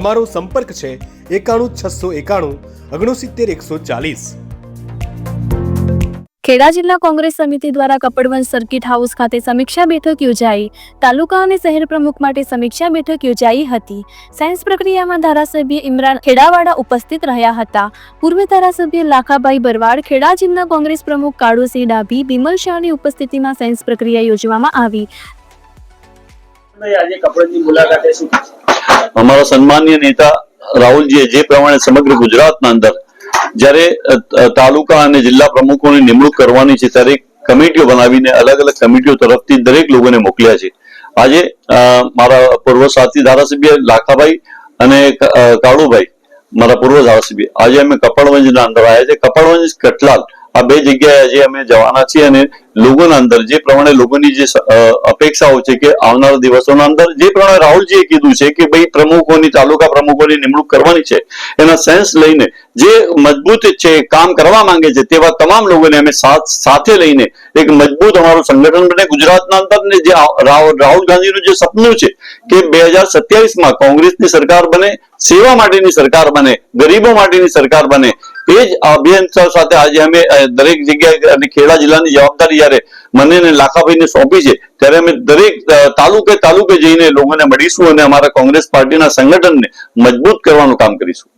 અમારો સંપર્ક છે એકાણું છસો એકાણું ઓગણસિત્તેર એકસો ચાલીસ. ખેડા જિલ્લા કોંગ્રેસ સમિતિ દ્વારા કપડવંજ સર્કિટ હાઉસ ખાતે સમીક્ષા બેઠક યોજાઈ. તાલુકા અને શહેર પ્રમુખ માટે સમીક્ષા બેઠક યોજાઈ હતી. સાયન્સ પ્રક્રિયામાં ધારાસભ્ય ઇમરાન ખેડાવાડા ઉપસ્થિત રહ્યા હતા. પૂર્વ ધારાસભ્ય લાખાભાઈ બરવાડ ખેડા જિલ્લા કોંગ્રેસ પ્રમુખ કાળુસિંહ ડાભી બિમલ શાહની ઉપસ્થિતિમાં સાયન્સ પ્રક્રિયા યોજવામાં આવી. આજે કપડની મુલાકાતે શું અમારા સન્માનીય નેતા રાહુલજીએ જે પ્રમાણે સમગ્ર ગુજરાતના અંદર જ્યારે તાલુકા અને જિલ્લા પ્રમુખોની નિમણૂક કરવાની છે ત્યારે કમિટીઓ બનાવીને અલગ અલગ કમિટીઓ તરફથી દરેક લોકોને મોકલ્યા છે. આજે મારા પૂર્વ સાથી ધારાસભ્ય લાખાભાઈ અને કાળુભાઈ, મારા પૂર્વ ધારાસભ્ય. આજે અમે કપડવંજના અંદર આવ્યા છે. કપડવંજ કટલાલ આ બે જગ્યાએ આજે અમે જવાના છીએ અને લોકોના અંદર જે પ્રમાણે લોકોની જે અપેક્ષાઓ છે કે આવનારા દિવસોના અંદર જે પ્રમાણે રાહુલજીએ કીધું છે કે ભાઈ પ્રમુખોની તાલુકા પ્રમુખોની નિમણૂક કરવાની છે, એના સેન્સ લઈને જે મજબૂત છે, કામ કરવા માંગે છે, તેવા તમામ લોકોને અમે સાથે લઈને એક મજબૂત અમારું સંગઠન બને. ગુજરાતના અંદર ને જે રાહુલ રાહુલ ગાંધીનું જે સપનું છે કે બે હજાર સત્યાવીસમાં કોંગ્રેસની સરકાર બને, સેવા માટેની સરકાર બને, ગરીબો માટેની સરકાર બને, એ જ અભિયંતા સાથે આજે અમે દરેક જગ્યાએ અને ખેડા જિલ્લાની જવાબદારી જયારે મને અને લાખાભાઈને સોંપી છે, ત્યારે અમે દરેક તાલુકે તાલુકે જઈને લોકોને મળીશું અને અમારા કોંગ્રેસ પાર્ટીના સંગઠનને મજબૂત કરવાનું કામ કરીશું.